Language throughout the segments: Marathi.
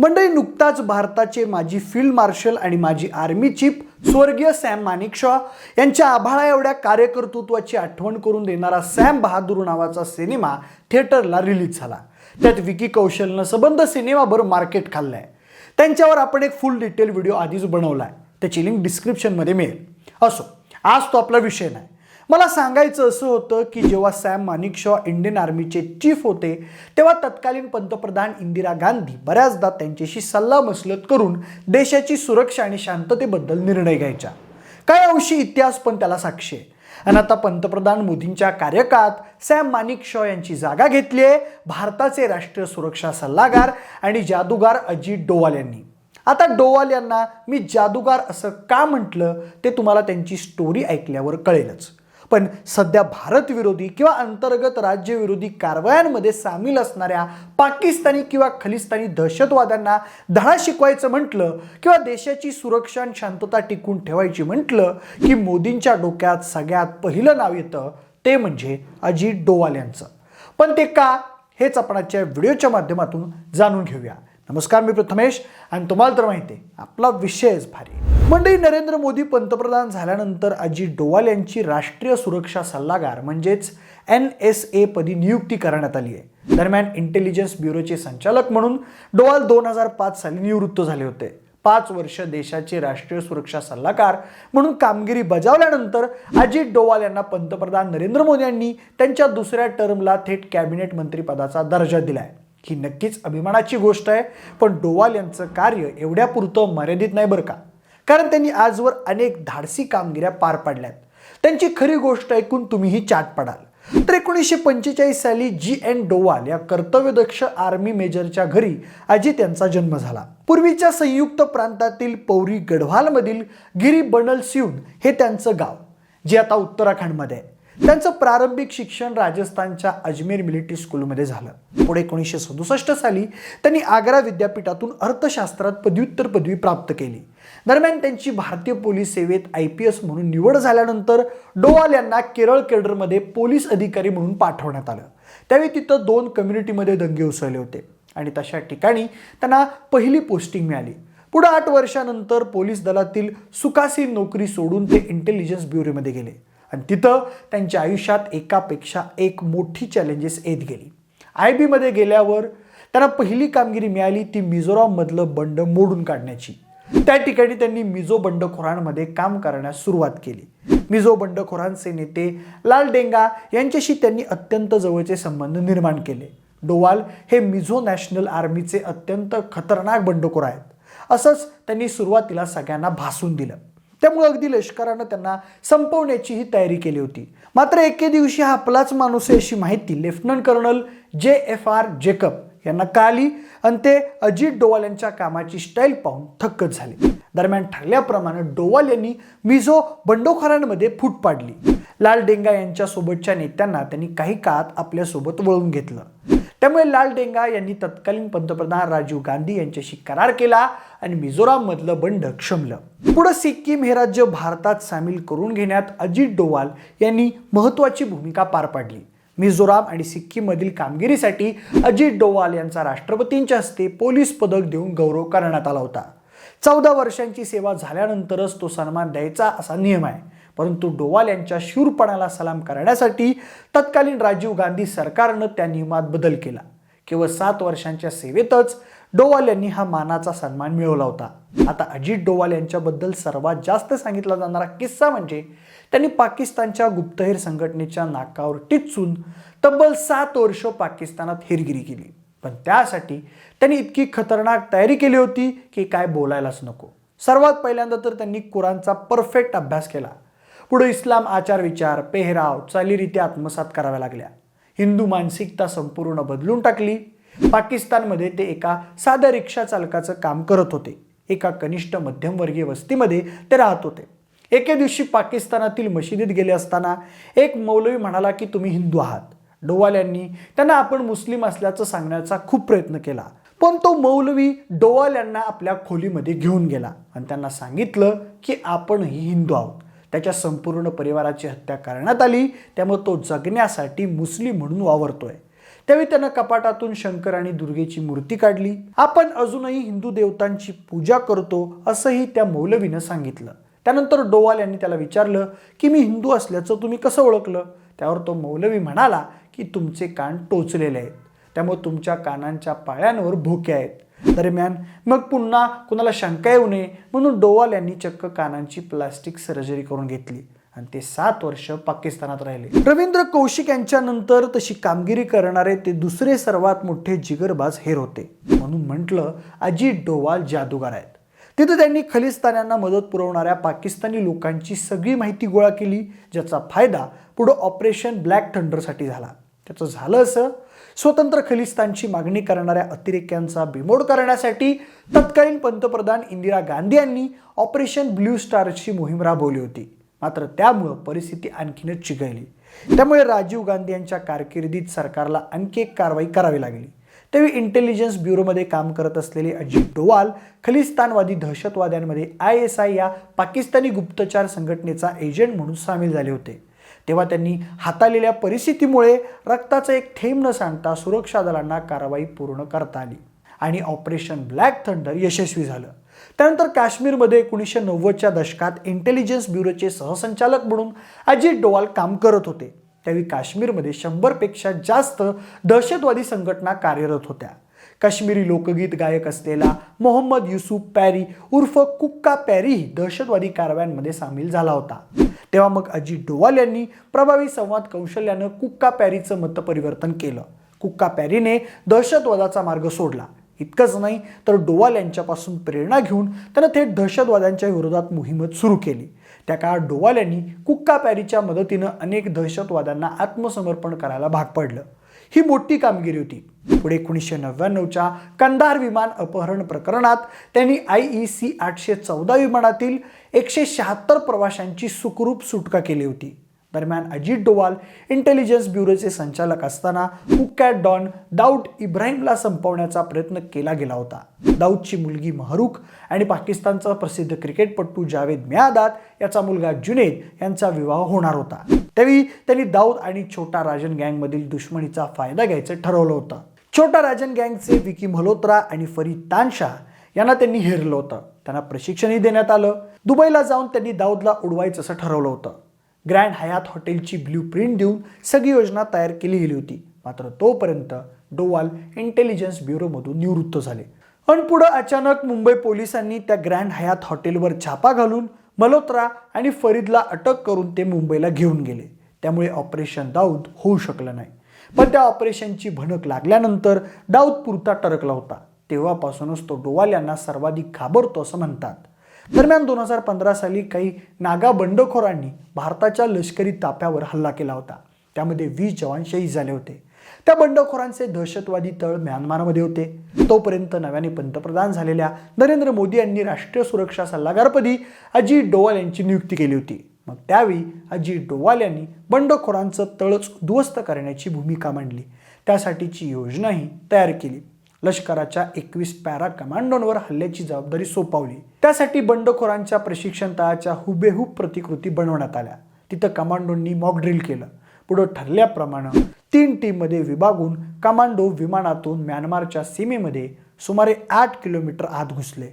मंडळी नुकताच भारताचे माजी फील्ड मार्शल आणि माजी आर्मी चीफ स्वर्गीय सॅम मानिकशॉ यांच्या आभाळा एवढ्या कार्यकर्तृत्वाची आठवण करून देणारा सॅम बहादूर नावाचा सिनेमा थिएटरला रिलीज झाला. त्यात विकी कौशलनं सबंध सिनेमाभर मार्केट खाल्लंय. त्यांच्यावर आपण एक फुल डिटेल व्हिडिओ आधीच बनवलाय. त्याची लिंक डिस्क्रिप्शनमध्ये मिळेल. असो आज तो आपला विषय नाही. मला सांगायचं असं होतं की जेव्हा सॅम मानिकशॉ इंडियन आर्मीचे चीफ होते तेव्हा तत्कालीन पंतप्रधान इंदिरा गांधी बऱ्याचदा त्यांच्याशी सल्लामसलत करून देशाची सुरक्षा आणि शांततेबद्दल निर्णय घ्यायच्या. काय अंशी इतिहास पण त्याला साक्षी आहे. आणि आता पंतप्रधान मोदींच्या कार्यकाळात सॅम मानिक शॉ यांची जागा घेतली आहे भारताचे राष्ट्रीय सुरक्षा सल्लागार आणि जादूगार अजित डोवाल यांनी. आता डोवाल यांना मी जादूगार असं का म्हटलं ते तुम्हाला त्यांची स्टोरी ऐकल्यावर कळेलच. पण सध्या भारतविरोधी किंवा अंतर्गत राज्यविरोधी कारवायांमध्ये सामील असणाऱ्या पाकिस्तानी किंवा खलिस्तानी दहशतवाद्यांना धडा शिकवायचं म्हटलं किंवा देशाची सुरक्षा आणि शांतता टिकून ठेवायची म्हटलं की मोदींच्या डोक्यात सगळ्यात पहिलं नाव येतं ते म्हणजे अजित डोवाल यांचं. पण ते का? हेच आपण आजच्या व्हिडिओच्या माध्यमातून जाणून घेऊया. नमस्कार मी प्रथमेश आणि तुम्हाला तर माहिती आहे आपला विषयच भारी. मंडळी नरेंद्र मोदी पंतप्रधान झाल्यानंतर अजित डोवाल यांची राष्ट्रीय सुरक्षा सल्लागार म्हणजेच एन एस ए पदी नियुक्ती करण्यात आली आहे. दरम्यान इंटेलिजन्स ब्युरोचे संचालक म्हणून डोवाल दोन हजार पाच साली निवृत्त झाले होते. पाच वर्ष देशाचे राष्ट्रीय सुरक्षा सल्लागार म्हणून कामगिरी बजावल्यानंतर अजित डोवाल यांना पंतप्रधान नरेंद्र मोदी यांनी त्यांच्या दुसऱ्या टर्मला थेट कॅबिनेट मंत्रीपदाचा दर्जा दिलाय. ही नक्कीच अभिमानाची गोष्ट आहे पण डोवाल यांचं कार्य एवढ्यापुरतं मर्यादित नाही बरं का? कारण त्यांनी आजवर अनेक धाडसी कामगिऱ्या पार पाडल्यात. त्यांची खरी गोष्ट ऐकून तुम्हीही चाट पडाल. तर एकोणीसशे पंचेचाळीस साली जी एन डोवाल या कर्तव्यदक्ष आर्मी मेजरच्या घरी अजित यांचा जन्म झाला. पूर्वीच्या संयुक्त प्रांतातील पौरी गढवालमधील गिरी बनल सिऊन हे त्यांचं गाव जे आता उत्तराखंडमध्ये आहे. त्यांचं प्रारंभिक शिक्षण राजस्थानच्या अजमेर मिलिटरी स्कूलमध्ये झालं. पुढे एकोणीसशे सदुसष्ट साली त्यांनी आग्रा विद्यापीठातून अर्थशास्त्रात पदव्युत्तर पदवी प्राप्त केली. दरम्यान त्यांची भारतीय पोलीस सेवेत आय पी एस म्हणून निवड झाल्यानंतर डोवाल यांना केरळ केडरमध्ये पोलीस अधिकारी म्हणून पाठवण्यात आलं. त्यावेळी तिथं दोन कम्युनिटीमध्ये दंगे उसळले होते आणि तशा ठिकाणी त्यांना पहिली पोस्टिंग मिळाली. पुढे आठ वर्षानंतर पोलीस दलातील सुखासी नोकरी सोडून ते इंटेलिजन्स ब्युरोमध्ये गेले आणि तिथं त्यांच्या आयुष्यात एकापेक्षा एक मोठी चॅलेंजेस येत गेली. आय बीमध्ये गेल्यावर त्यांना पहिली कामगिरी मिळाली ती मिझोराममधलं बंड मोडून काढण्याची. त्या ठिकाणी त्यांनी मिझो बंडखोरांमध्ये काम करण्यास सुरुवात केली. मिझो बंडखोरांचे नेते लाल डेंगा यांच्याशी त्यांनी अत्यंत जवळचे संबंध निर्माण केले. डोवाल हे मिझो नॅशनल आर्मीचे अत्यंत खतरनाक बंडखोर आहेत. असंच त्यांनी सुरुवातीला सगळ्यांना भासून दिलं. त्यामुळे अगदी लष्करानं त्यांना संपवण्याचीही तयारी केली होती. मात्र एके दिवशी हा आपलाच माणूस आहे अशी माहिती lieutenant colonel J F R Jacob यांना आली आणि ते अजित डोवाल यांच्या कामाची स्टाईल पाहून थक्कच झाले. दरम्यान ठरल्याप्रमाणे डोवाल यांनी मिझो बंडोखोरांमध्ये फूट पाडली. लाल डेंगा यांच्या सोबतच्या नेत्यांना त्यांनी काही काळात आपल्यासोबत वळून घेतलं. त्यामुळे लाल डेंगा यांनी तत्कालीन पंतप्रधान राजीव गांधी यांच्याशी करार केला आणि मिझोराममधलं बंड क्षमलं. पुढं सिक्कीम हे राज्य भारतात सामील करून घेण्यात अजित डोवाल यांनी महत्त्वाची भूमिका पार पाडली. मिझोराम आणि सिक्कीममधील कामगिरीसाठी अजित डोवाल यांचा राष्ट्रपतींच्या हस्ते पोलीस पदक देऊन गौरव करण्यात आला होता. चौदा वर्षांची सेवा झाल्यानंतरच तो सन्मान द्यायचा असा नियम आहे. परंतु डोवाल यांच्या शूरपणाला सलाम करण्यासाठी तत्कालीन राजीव गांधी सरकारनं त्या नियमात बदल केला. केवळ सात वर्षांच्या सेवेतच डोवाल यांनी हा मानाचा सन्मान मिळवला होता. आता अजित डोवाल यांच्याबद्दल सर्वात जास्त सांगितला जाणारा किस्सा म्हणजे त्यांनी पाकिस्तानच्या गुप्तहेर संघटनेच्या नाकावर टिचून तब्बल सात वर्ष पाकिस्तानात हेरगिरी केली. पण त्यासाठी त्यांनी इतकी खतरनाक तयारी केली होती की काय बोलायलाच नको. सर्वात पहिल्यांदा तर त्यांनी कुराणचा परफेक्ट अभ्यास केला. पुढे इस्लाम आचार विचार पेहराव चालीरीत्या आत्मसात कराव्या लागल्या. हिंदू मानसिकता संपूर्ण बदलून टाकली. पाकिस्तानमध्ये ते एका साध्या रिक्षा चालकाचं काम करत होते. एका कनिष्ठ मध्यमवर्गीय वस्तीमध्ये ते राहत होते. एके दिवशी पाकिस्तानातील मशिदीत गेले असताना एक मौलवी म्हणाला की तुम्ही हिंदू आहात. डोवाल यांनी त्यांना आपण मुस्लिम असल्याचं सांगण्याचा खूप प्रयत्न केला. पण तो मौलवी डोवाल यांना आपल्या खोलीमध्ये घेऊन गेला आणि त्यांना सांगितलं की आपणही हिंदू आहोत. त्याच्या संपूर्ण परिवाराची हत्या करण्यात आली. त्यामुळे तो जगण्यासाठी मुस्लिम म्हणून वावरतोय. त्यावेळी त्यानं कपाटातून शंकर आणि दुर्गेची मूर्ती काढली. आपण अजूनही हिंदू देवतांची पूजा करतो असंही त्या मौलवीनं सांगितलं. त्यानंतर डोवाल यांनी त्याला विचारलं की मी हिंदू असल्याचं तुम्ही कसं ओळखलं? त्यावर तो मौलवी म्हणाला की तुमचे कान टोचलेले आहेत. त्यामुळे तुमच्या कानांच्या पाळ्यांवर भोके आहेत. दरम्यान मग पुन्हा कुणाला शंका येऊ नये? म्हणून डोवाल यांनी चक्क कानांची प्लास्टिक सर्जरी करून घेतली. आणि ते सात वर्ष पाकिस्तानात राहिले. रवींद्र कौशिक यांच्यानंतर तशी कामगिरी करणारे ते दुसरे सर्वात मोठे जिगरबाज हेर होते. म्हणून म्हटलं अजित डोवाल जादूगार आहेत. तिथे त्यांनी खलिस्तान्यांना मदत पुरवणाऱ्या पाकिस्तानी लोकांची सगळी माहिती गोळा केली ज्याचा फायदा पुढं ऑपरेशन ब्लॅक थंडरसाठी झाला. त्याचं झालं असं स्वतंत्र खलिस्तानची मागणी करणाऱ्या अतिरेक्यांचा बिमोड करण्यासाठी तत्कालीन पंतप्रधान इंदिरा गांधी यांनी ऑपरेशन ब्ल्यू स्टारची मोहीम राबवली होती. मात्र त्यामुळं परिस्थिती आणखीनच चिघळली. त्यामुळे राजीव गांधी यांच्या कारकिर्दीत सरकारला आणखी एक कारवाई करावी लागली. त्यावेळी इंटेलिजन्स ब्युरोमध्ये काम करत असलेले अजित डोवाल खलिस्तानवादी दहशतवाद्यांमध्ये आय एस आय या पाकिस्तानी गुप्तचार संघटनेचा एजंट म्हणून सामील झाले होते. तेव्हा त्यांनी हाताळलेल्या परिस्थितीमुळे रक्ताचा एक थेंब न सांडता सुरक्षा दलांना कारवाई पूर्ण करता आली आणि ऑपरेशन ब्लॅक थंडर यशस्वी झालं. त्यानंतर काश्मीरमध्ये एकोणीसशे नव्वदच्या दशकात इंटेलिजन्स ब्युरोचे सहसंचालक म्हणून अजित डोवाल काम करत होते. त्यावेळी काश्मीरमध्ये शंभरपेक्षा जास्त दहशतवादी संघटना कार्यरत होत्या. काश्मीरी लोकगीत गायक असलेला मोहम्मद युसुफ पॅरी उर्फ कुक्का पॅरीही दहशतवादी कारवायांमध्ये सामील झाला होता. तेव्हा मग अजित डोवाल यांनी प्रभावी संवाद कौशल्यानं कुक्का पॅरीचं मतपरिवर्तन केलं. कुक्का पॅरीने दहशतवादाचा मार्ग सोडला. इतकंच नाही तर डोवाल यांच्यापासून प्रेरणा घेऊन त्यानं थेट दहशतवाद्यांच्या विरोधात मोहीमच सुरू केली. त्या काळात डोवाल यांनी कुक्का पॅरीच्या मदतीनं अनेक दहशतवाद्यांना आत्मसमर्पण करायला भाग पडलं. ही मोठी कामगिरी होती. पुढे एकोणीसशे नव्याण्णवच्या कंधार विमान अपहरण प्रकरणात त्यांनी आय ई सी आठशे चौदा विमानातील एकशे शहात्तर प्रवाशांची सुखरूप सुटका केली होती. दरम्यान अजित डोवाल इंटेलिजन्स ब्युरोचे संचालक असताना कुकॅट डॉन दाऊद इब्राहिमला संपवण्याचा प्रयत्न केला गेला होता. दाऊदची मुलगी महरुख आणि पाकिस्तानचा प्रसिद्ध क्रिकेटपटू जावेद म्यादात याचा मुलगा जुनेद यांचा विवाह होणार होता. त्यावेळी त्यांनी दाऊद आणि छोटा राजन गँगमधील दुश्मनीचा फायदा घ्यायचं ठरवलं होतं. छोटा राजन गँगचे विकी मल्होत्रा आणि फरीद तानशा यांना त्यांनी हेरलं होतं. त्यांना प्रशिक्षणही देण्यात आलं. दुबईला जाऊन त्यांनी दाऊदला उडवायचं असं ठरवलं होतं. ग्रँड हयात हॉटेलची ब्ल्यू प्रिंट देऊन सगळी योजना तयार केली गेली होती. मात्र तोपर्यंत डोवाल इंटेलिजन्स ब्युरोमधून निवृत्त झाले. पण पुढं अचानक मुंबई पोलिसांनी त्या ग्रँड हयात हॉटेलवर छापा घालून मल्होत्रा आणि फरीदला अटक करून ते मुंबईला घेऊन गेले. त्यामुळे ऑपरेशन दाऊद होऊ शकलं नाही. पण त्या ऑपरेशनची भणक लागल्यानंतर दाऊद पुरता टरकला होता. तेव्हापासूनच तो डोवाल यांना सर्वाधिक घाबरतो असं म्हणतात. दरम्यान दोन हजार पंधरा साली काही नागा बंडखोरांनी भारताच्या लष्करी ताफ्यावर हल्ला केला होता. त्यामध्ये वीस जवान शहीद झाले होते. त्या बंडखोरांचे दहशतवादी तळ म्यानमारमध्ये होते. तोपर्यंत नव्याने पंतप्रधान झालेल्या नरेंद्र मोदी यांनी राष्ट्रीय सुरक्षा सल्लागारपदी अजित डोवाल यांची नियुक्ती केली होती. मग त्यावेळी अजित डोवाल यांनी बंडखोरांचं तळच उद्ध्वस्त करण्याची भूमिका मांडली. त्यासाठीची योजनाही तयार केली. लष्कराच्या एकवीस पॅरा कमांडोंवर हल्ल्याची जबाबदारी सोपवली. त्यासाठी बंडखोरांच्या प्रशिक्षण तळाच्या हुबेहूब प्रतिकृती बनवण्यात आल्या. तिथं कमांडोंनी मॉक ड्रिल केलं. पुढं ठरल्याप्रमाणे तीन टीममध्ये विभागून कमांडो विमानातून म्यानमारच्या सीमेमध्ये सुमारे आठ किलोमीटर आत घुसले.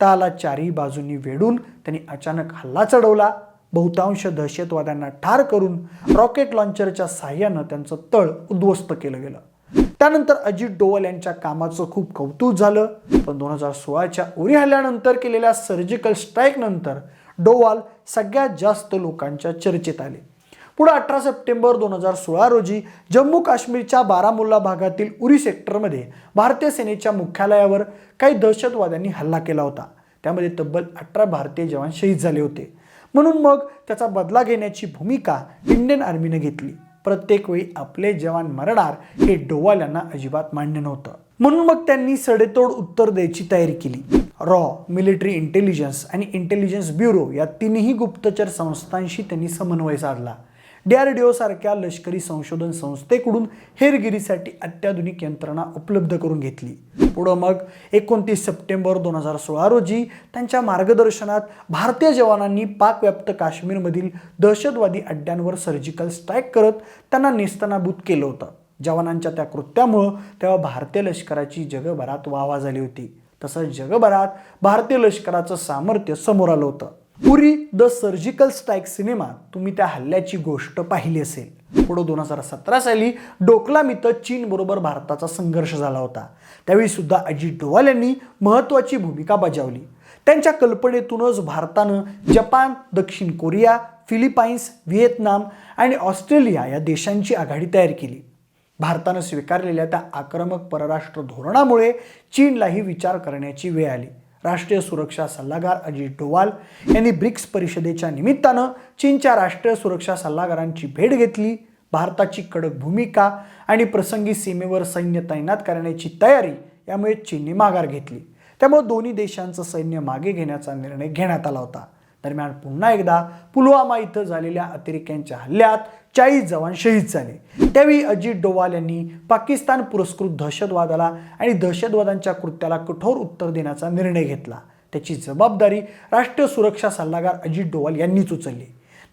तळाला चारही बाजूंनी वेढून त्यांनी अचानक हल्ला चढवला. बहुतांश दहशतवाद्यांना ठार करून रॉकेट लॉन्चरच्या साह्यानं त्यांचं तळ उद्ध्वस्त केलं गेलं. त्यानंतर अजित डोवल यांच्या कामाचं खूप कौतुक झालं. पण दोन हजार सोळाच्या उरी हल्ल्यानंतर केलेल्या सर्जिकल स्ट्राईकनंतर डोवाल सगळ्यात जास्त लोकांच्या चर्चेत आले. पुढे अठरा सप्टेंबर दोन हजार सोळा रोजी जम्मू काश्मीरच्या बारामुल्ला भागातील उरी सेक्टरमध्ये भारतीय सेनेच्या मुख्यालयावर काही दहशतवाद्यांनी हल्ला केला होता. त्यामध्ये तब्बल अठरा भारतीय जवान शहीद झाले होते. म्हणून मग त्याचा बदला घेण्याची भूमिका इंडियन आर्मीने घेतली. प्रत्येक वेळी आपले जवान मरणार हे डोवाल यांना अजिबात मान्य नव्हतं. म्हणून मग त्यांनी सडेतोड उत्तर द्यायची तयारी केली. रॉ मिलिटरी इंटेलिजन्स आणि इंटेलिजन्स ब्युरो या तिन्ही गुप्तचर संस्थांशी त्यांनी समन्वय साधला. डीआरडीओसारख्या लष्करी संशोधन संस्थेकडून हेरगिरीसाठी अत्याधुनिक यंत्रणा उपलब्ध करून घेतली. पुढं मग एकोणतीस सप्टेंबर दोन हजार सोळा रोजी त्यांच्या मार्गदर्शनात भारतीय जवानांनी पाकव्याप्त काश्मीरमधील दहशतवादी अड्ड्यांवर सर्जिकल स्ट्राईक करत त्यांना नेस्तनाबूत केलं होतं. जवानांच्या त्या कृत्यामुळं तेव्हा भारतीय लष्कराची जगभरात वाहवा झाली होती. तसंच जगभरात भारतीय लष्कराचं सामर्थ्य समोर आलं होतं. Uri the surgical strike cinema तुम्ही त्या हल्ल्याची गोष्ट पाहिली असेल. पुढे दोन हजार सतरा साली डोकलाम इथं चीन बरोबर भारताचा संघर्ष झाला होता. त्यावेळी सुद्धा अजित डोवाल यांनी महत्त्वाची भूमिका बजावली. त्यांच्या कल्पनेतूनच भारतानं जपान दक्षिण कोरिया फिलिपाईन्स व्हिएतनाम आणि ऑस्ट्रेलिया या देशांची आघाडी तयार केली. भारतानं स्वीकारलेल्या त्या आक्रमक परराष्ट्र धोरणामुळे चीनलाही विचार करण्याची वेळ आली. राष्ट्रीय सुरक्षा सल्लागार अजित डोवाल यांनी ब्रिक्स परिषदेच्या निमित्तानं चीनच्या राष्ट्रीय सुरक्षा सल्लागारांची भेट घेतली. भारताची कडक भूमिका आणि प्रसंगी सीमेवर सैन्य तैनात करण्याची तयारी यामुळे चीनने माघार घेतली. त्यामुळे दोन्ही देशांचं सैन्य मागे घेण्याचा निर्णय घेण्यात आला होता. दरम्यान पुन्हा एकदा पुलवामा इथं झालेल्या अतिरेक्यांच्या हल्ल्यात चाळीस जवान शहीद झाले. त्यावेळी अजित डोवाल यांनी पाकिस्तान पुरस्कृत दहशतवादाला आणि दहशतवादांच्या कृत्याला कठोर उत्तर देण्याचा निर्णय घेतला. त्याची जबाबदारी राष्ट्रीय सुरक्षा सल्लागार अजित डोवाल यांनीच उचलली.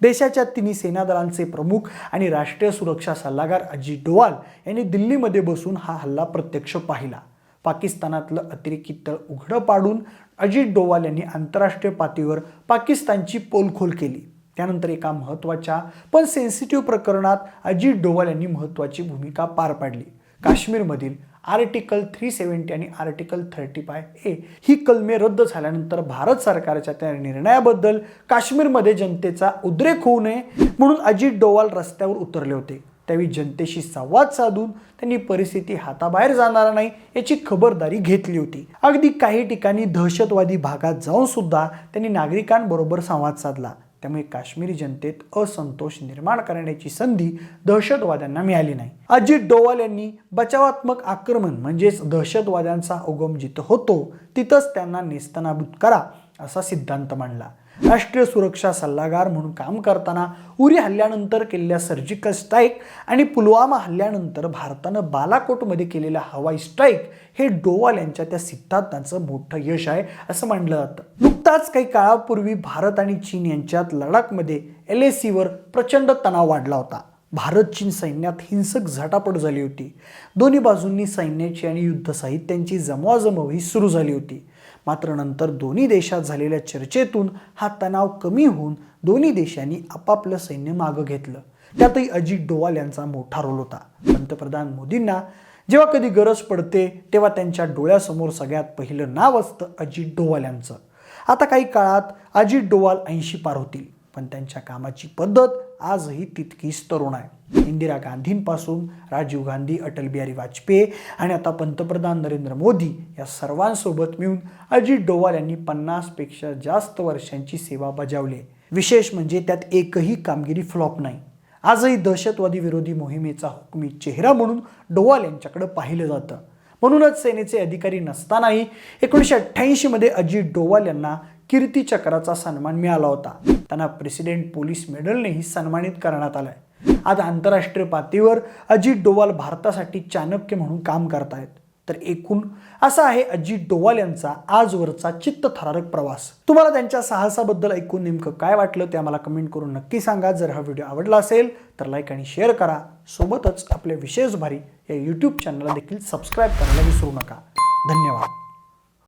देशाच्या तिन्ही सेनादलांचे प्रमुख आणि राष्ट्रीय सुरक्षा सल्लागार अजित डोवाल यांनी दिल्लीमध्ये बसून हा हल्ला प्रत्यक्ष पाहिला. पाकिस्तानातलं अतिरेकी तळ उघडं पाडून अजित डोवाल यांनी आंतरराष्ट्रीय पातळीवर पाकिस्तानची पोलखोल केली. त्यानंतर एका महत्त्वाच्या पण सेन्सिटिव्ह प्रकरणात अजित डोवाल यांनी महत्त्वाची भूमिका पार पाडली. काश्मीरमधील आर्टिकल थ्री सेवन्टी आणि आर्टिकल थर्टी फाय ए ही कलमे रद्द झाल्यानंतर भारत सरकारच्या त्या निर्णयाबद्दल काश्मीरमध्ये जनतेचा उद्रेक होऊ नये म्हणून अजित डोवाल रस्त्यावर उतरले होते. त्यावेळी जनतेशी संवाद साधून त्यांनी परिस्थिती हाताबाहेर जाणार नाही याची खबरदारी घेतली होती. अगदी काही ठिकाणी दहशतवादी भागात जाऊन सुद्धा त्यांनी नागरिकांबरोबर संवाद साधला. त्यामुळे काश्मीरी जनतेत असंतोष निर्माण करण्याची संधी दहशतवाद्यांना मिळाली नाही. अजित डोवाल यांनी बचावात्मक आक्रमण म्हणजेच दहशतवाद्यांचा उगम जिथं होतो तिथंच त्यांना नेस्तनाबूत करा. असा सिद्धांत मांडला. राष्ट्रीय सुरक्षा सल्लागार म्हणून काम करताना उरी हल्ल्यानंतर केलेल्या सर्जिकल स्ट्राईक आणि पुलवामा हल्ल्यानंतर भारतानं बालाकोटमध्ये केलेला हवाई स्ट्राईक हे डोवाल यांच्या त्या सिद्धांताचं मोठं यश आहे असं मानलं जातं. नुकताच काही काळापूर्वी भारत आणि चीन यांच्यात लडाखमध्ये एल ए सीवर प्रचंड तणाव वाढला होता. भारत चीन सैन्यात हिंसक झटापट झाली होती. दोन्ही बाजूंनी सैन्याची आणि युद्ध साहित्यांची जमवाजमव ही सुरू झाली होती. मात्र नंतर दोन्ही देशात झालेल्या चर्चेतून हा तणाव कमी होऊन दोन्ही देशांनी आपापलं सैन्य मागं घेतलं. त्यातही अजित डोवाल यांचा मोठा रोल होता. पंतप्रधान मोदींना जेव्हा कधी गरज पडते तेव्हा त्यांच्या डोळ्यासमोर सगळ्यात पहिलं नाव असतं अजित डोवाल यांचं. आता काही काळात अजित डोवाल ऐंशी पार होतील पण त्यांच्या कामाची पद्धत आजही तितकीच तरुण आहे. इंदिरा गांधींपासून राजीव गांधी अटल बिहारी वाजपेयी आणि आता पंतप्रधान नरेंद्र मोदी या सर्वांसोबत मिळून अजित डोवाल यांनी पन्नासपेक्षा जास्त वर्षांची सेवा बजावली. विशेष म्हणजे त्यात एकही कामगिरी फ्लॉप नाही. आजही दहशतवादी विरोधी मोहिमेचा हुकमी चेहरा म्हणून डोवाल यांच्याकडे पाहिलं जातं. म्हणूनच सेनेचे अधिकारी नसतानाही एकोणीसशे अठ्ठ्याऐंशीमध्ये अजित डोवाल यांना कीर्ती चक्राचा सन्मान मिळाला होता. त्यांना प्रेसिडेंट पोलीस मेडलनेही सन्मानित करण्यात आलाय. आज आंतरराष्ट्रीय पातळीवर अजित डोवाल भारतासाठी चाणक्य म्हणून काम करतायत. तर एकूण असा आहे अजित डोवाल यांचा आजवरचा चित्तथरारक प्रवास. तुम्हाला त्यांच्या साहसाबद्दल ऐकून नेमकं काय वाटलं ते आम्हाला कमेंट करून नक्की सांगा. जर हा व्हिडिओ आवडला असेल तर लाईक आणि शेअर करा. सोबतच आपल्या विशेष भारी या यूट्यूब चॅनलला देखील सबस्क्राईब करायला विसरू नका. धन्यवाद.